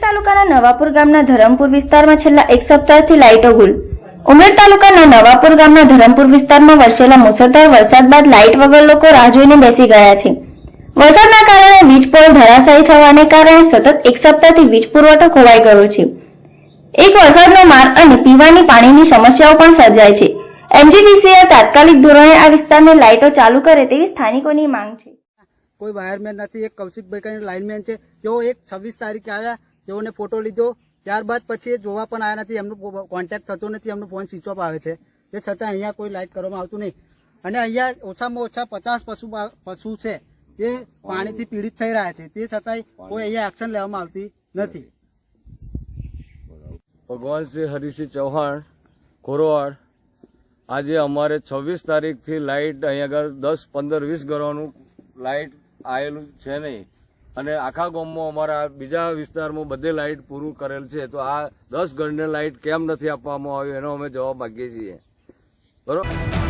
તાલુકાના નવાપુર ગામના ધરમપુર વિસ્તારમાં છેલ્લા એક સપ્તાહથી લાઇટો ગુલ ઉમરેડ તાલુકાના નવાપુર ગામના ધરમપુર વિસ્તારમાં વરસેલા મુસળધાર વરસાદ બાદ લાઇટ વગર લોકો રાહ જોઈને બેસી ગયા છે. વરસાદના કારણે વીજ પોલ ધરાશાયી થવાને કારણે સતત એક સપ્તાહથી વીજ પુરવઠો ખોવાઈ ગયો છે. એક વરસાદનો માર અને પીવાની પાણીની સમસ્યાઓ પણ સર્જાય છે. એમજીવીસીએલ તાત્કાલિક ધોરણે આ વિસ્તારને લાઇટો ચાલુ કરે તેવી સ્થાનિકોની માંગ છે. કોઈ વાયરમેન નથી એક કૌશિકભાઈ કરીને લાઇનમેન છે. તેઓ એક છવ્વીસ તારીખે આવ્યા તેઓને ફોટો લીધો ત્યારબાદ પછી એ જોવા પણ આવ્યા નથી એમનો કોન્ટેક્ટ થતો નથી એમનો ફોન સ્વિચ ઓફ આવે છે. તે છતાં અહીંયા કોઈ લાઇટ કરવામાં આવતું નહીં. અને અહીંયા ઓછામાં ઓછા પચાસ પશુ પશુ છે તે પાણીથી પીડિત થઈ રહ્યા છે. તે છતાંય કોઈ અહીંયા એક્શન લેવામાં આવતી નથી. ભગવાન શ્રી હરિસિંહ ચૌહાણ કોરવાડ આજે અમારે છવ્વીસ તારીખથી લાઇટ અહીંયા આગળ દસ પંદર વીસ ઘરોનું લાઇટ આવેલું છે નહીં. અને આખા ગામમાં અમારા બીજા વિસ્તારમાં બધે લાઇટ પૂરું કરેલ છે. તો આ દસ ગણને લાઇટ કેમ નથી આપવામાં આવ્યું એનો અમે જવાબ માગીએ છીએ. બરોબર?